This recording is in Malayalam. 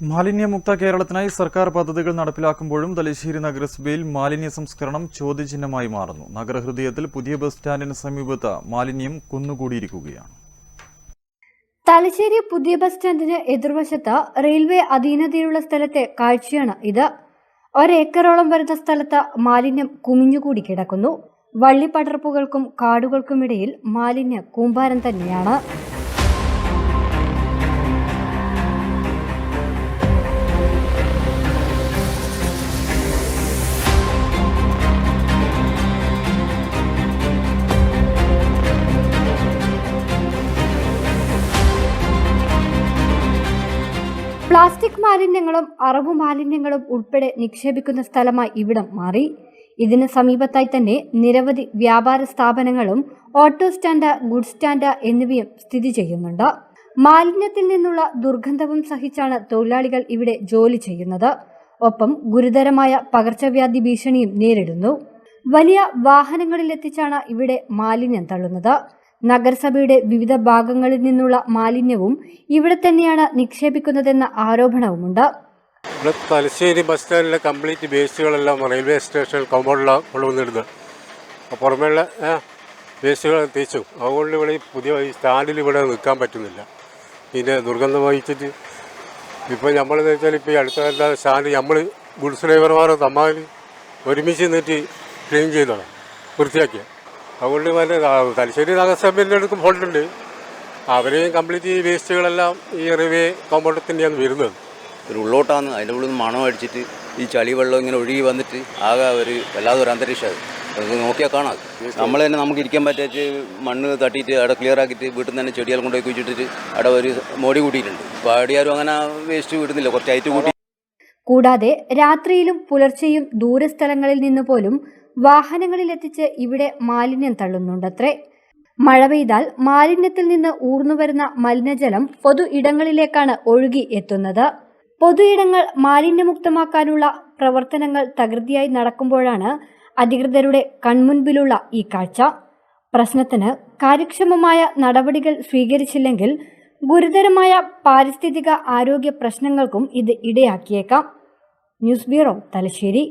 മാലിന്യമുക്ത കേരളത്തിനായി സർക്കാർ പദ്ധതികൾ നടപ്പിലാക്കുമ്പോഴും തലശ്ശേരി നഗരസഭയിൽ മാലിന്യ സംസ്കരണം ചോദ്യചിഹ്നമായി മാറുന്നു. നഗരഹൃദയത്തിൽ പുതിയ ബസ് സ്റ്റാൻഡിന് സമീപത്ത് മാലിന്യം കുന്നുകൂടിയിരിക്കുകയാണ്. തലശ്ശേരി പുതിയ ബസ് സ്റ്റാൻഡിന് എതിർവശത്ത് റെയിൽവേ അധീനതയിലുള്ള സ്ഥലത്തെ കാഴ്ചയാണ് ഇത്. ഒരേക്കറോളം വരുന്ന സ്ഥലത്ത് മാലിന്യം കുമിഞ്ഞുകൂടി കിടക്കുന്നു. വള്ളിപ്പടർപ്പുകൾക്കും കാടുകൾക്കുമിടയിൽ മാലിന്യ കൂമ്പാരം തന്നെയാണ്. പ്ലാസ്റ്റിക് മാലിന്യങ്ങളും അറവു മാലിന്യങ്ങളും ഉൾപ്പെടെ നിക്ഷേപിക്കുന്ന സ്ഥലമായി ഇവിടം മാറി. ഇതിന് സമീപത്തായി തന്നെ നിരവധി വ്യാപാര സ്ഥാപനങ്ങളും ഓട്ടോ സ്റ്റാൻഡ് ഗുഡ് സ്റ്റാൻഡ് എന്നിവയും സ്ഥിതി ചെയ്യുന്നുണ്ട്. മാലിന്യത്തിൽ നിന്നുള്ള ദുർഗന്ധവും സഹിച്ചാണ് തൊഴിലാളികൾ ഇവിടെ ജോലി ചെയ്യുന്നത്. ഒപ്പം ഗുരുതരമായ പകർച്ചവ്യാധി ഭീഷണിയും നേരിടുന്നു. വലിയ വാഹനങ്ങളിലെത്തിച്ചാണ് ഇവിടെ മാലിന്യം തള്ളുന്നത്. നഗരസഭയുടെ വിവിധ ഭാഗങ്ങളിൽ നിന്നുള്ള മാലിന്യവും ഇവിടെ തന്നെയാണ് നിക്ഷേപിക്കുന്നതെന്ന ആരോപണവുമുണ്ട്. ഇവിടെ തലശ്ശേരി ബസ് സ്റ്റാൻഡിലെ കംപ്ലീറ്റ് വേസ്റ്റുകളെല്ലാം റെയിൽവേ സ്റ്റേഷൻ കമ്പൗണ്ടിലാണ് കൊണ്ടുവന്നിടുന്നത് പുറമേയുള്ള വേസ്റ്റുകൾ തേച്ചു അതുകൊണ്ട് ഇവിടെ പുതിയ സ്റ്റാൻഡിൽ ഇവിടെ നിൽക്കാൻ പറ്റുന്നില്ല. ഇതിന്റെ ദുർഗന്ധം വഹിച്ചിട്ട് ഇപ്പോൾ നമ്മളെന്ന് വെച്ചാൽ ഇപ്പോൾ ഈ അടുത്ത സ്റ്റാൻഡ് നമ്മൾ ഗുഡ്സ് ഡ്രൈവർമാർ തമ്മാൽ ഒരുമിച്ച് നിന്നിട്ട് ക്ലീൻ ചെയ്തതാണ്. വൃത്തിയാക്കിയ അതുകൊണ്ട് മറ്റേ തലശ്ശേരി നഗരസഭയുടെ എടുക്കും ഫോൾട്ടുണ്ട് അവരെയും കംപ്ലീറ്റ് ഈ വേസ്റ്റുകളെല്ലാം ഈ റിവേ കമ്പൗണ്ടിൽ തന്നെയാണ് വരുന്നത്. ഒരു ഉള്ളോട്ടാന്ന് അതിന്റെ ഉള്ളിൽ നിന്ന് മണം അടിച്ചിട്ട് ഈ ചളി വെള്ളം ഇങ്ങനെ ഒഴുകി വന്നിട്ട് ആകെ ഒരു വല്ലാതെ ഒരു അന്തരീക്ഷം അത് നോക്കിയാൽ കാണാം. നമ്മൾ തന്നെ നമുക്ക് ഇരിക്കാൻ പറ്റാച്ച് മണ്ണ് തട്ടിയിട്ട് അവിടെ ക്ലിയർ ആക്കിയിട്ട് വീട്ടിൽ നിന്ന് തന്നെ ചെടികൾ കൊണ്ടുപോയി കുഴിച്ചിട്ടിട്ട് അവിടെ ഒരു മോടി കൂട്ടിയിട്ടുണ്ട്. അപ്പോൾ അവിടെ അങ്ങനെ വേസ്റ്റ് വിടുന്നില്ല. കുറച്ച് ഐറ്റ് കൂട്ടി കൂടാതെ രാത്രിയിലും പുലർച്ചെയും ദൂരസ്ഥലങ്ങളിൽ നിന്ന് പോലും വാഹനങ്ങളിലെത്തിച്ച് ഇവിടെ മാലിന്യം തള്ളുന്നുണ്ടത്രേ. മഴ പെയ്താൽ മാലിന്യത്തിൽ നിന്ന് ഊർന്നുവരുന്ന മലിനജലം പൊതു ഇടങ്ങളിലേക്കാണ് ഒഴുകി എത്തുന്നത്. പൊതു ഇടങ്ങൾ മാലിന്യമുക്തമാക്കാനുള്ള പ്രവർത്തനങ്ങൾ തകൃതിയായി നടക്കുമ്പോഴാണ് അധികൃതരുടെ കൺമുൻപിലുള്ള ഈ കാഴ്ച. പ്രശ്നത്തിന് കാര്യക്ഷമമായ നടപടികൾ സ്വീകരിച്ചില്ലെങ്കിൽ ഗുരുതരമായ പാരിസ്ഥിതിക ആരോഗ്യ പ്രശ്നങ്ങൾക്കും ഇത് ഇടയാക്കിയേക്കാം. News bureau Thalassery.